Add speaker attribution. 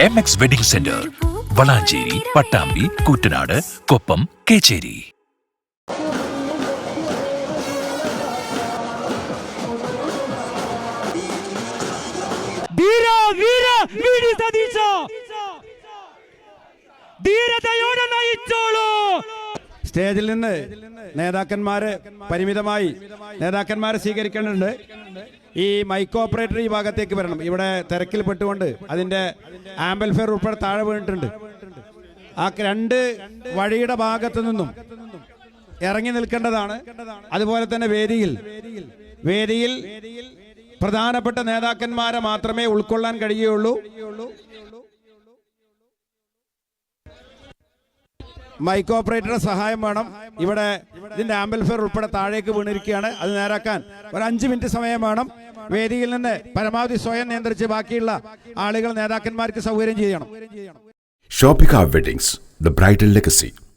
Speaker 1: M X wedding centre Valanchery Pattambi Koottanad Koppam Kechery
Speaker 2: ധീര വീര വീടി സതീശ ധീരതയോടെ നയിച്ചോളൂ
Speaker 3: സ്റ്റേജിൽ നിന്ന് നേതാക്കന്മാര് പരിമിതമായി നേതാക്കന്മാരെ സ്വീകരിക്കേണ്ടതുണ്ട്. ഈ മൈക്ക് ഓപ്പറേറ്റർ ഈ ഭാഗത്തേക്ക് വരണം. ഇവിടെ തിരക്കിൽ പെട്ടുകൊണ്ട് അതിന്റെ ആംബൽഫെയർ ഉൾപ്പെടെ താഴെ വീണിട്ടുണ്ട്. ആ രണ്ട് വഴിയുടെ ഭാഗത്തു നിന്നും ഇറങ്ങി നിൽക്കേണ്ടതാണ്. അതുപോലെ തന്നെ വേദിയിൽ വേദിയിൽ പ്രധാനപ്പെട്ട നേതാക്കന്മാരെ മാത്രമേ ഉൾക്കൊള്ളാൻ കഴിയുകയുള്ളൂ. മൈക്ക് ഓപ്പറേറ്ററുടെ സഹായം വേണം. ഇവിടെ ഇതിന്റെ ആംബൽഫെയർ ഉൾപ്പെടെ താഴേക്ക് വീണിരിക്കുകയാണ്. അത് നേരാക്കാൻ ഒരു അഞ്ച് മിനിറ്റ് സമയം വേണം. വേദിയിൽ നിന്ന് പരമാവധി സ്വയം നിയന്ത്രിച്ച് ബാക്കിയുള്ള ആളുകൾ നേതാക്കന്മാർക്ക് സൗകര്യം ചെയ്യണം.
Speaker 4: ഷോപ്പിക് വെഡിങ്സ് the ബ്രൈഡൽ legacy.